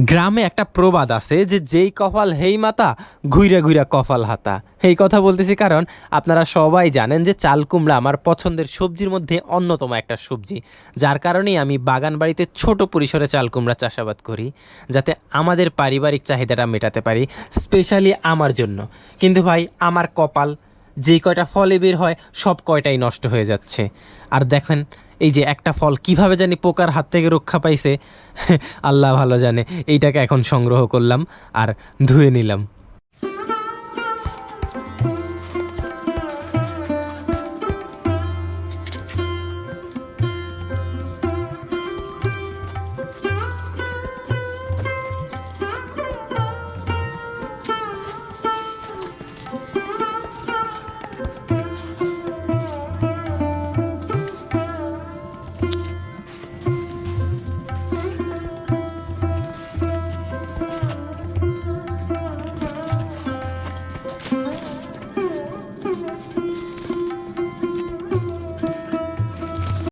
গ্রামে একটা প্রবাদ আছে যে যেই কপাল হেই মাতা, ঘুইরা ঘুইরা কপাল হাতা। এই কথা বলতেছি কারণ আপনারা সবাই জানেন যে চাল কুমড়া আমার পছন্দের সবজির মধ্যে অন্যতম একটা সবজি। যার কারণেই আমি বাগান বাড়িতে ছোট পরিসরে চাল কুমড়া চাষাবাদ করি, যাতে আমাদের পারিবারিক চাহিদাটা মেটাতে পারি, স্পেশালি আমার জন্য। কিন্তু ভাই, আমার কপাল, যেই কয়টা ফলে বের হয়, সব কয়টাই নষ্ট হয়ে যাচ্ছে। আর দেখেন এই যে একটা ফল কীভাবে জানি পোকার হাত থেকে রক্ষা পাইছে, আল্লাহ ভালো জানে। এইটাকে এখন সংগ্রহ করলাম আর ধুয়ে নিলাম।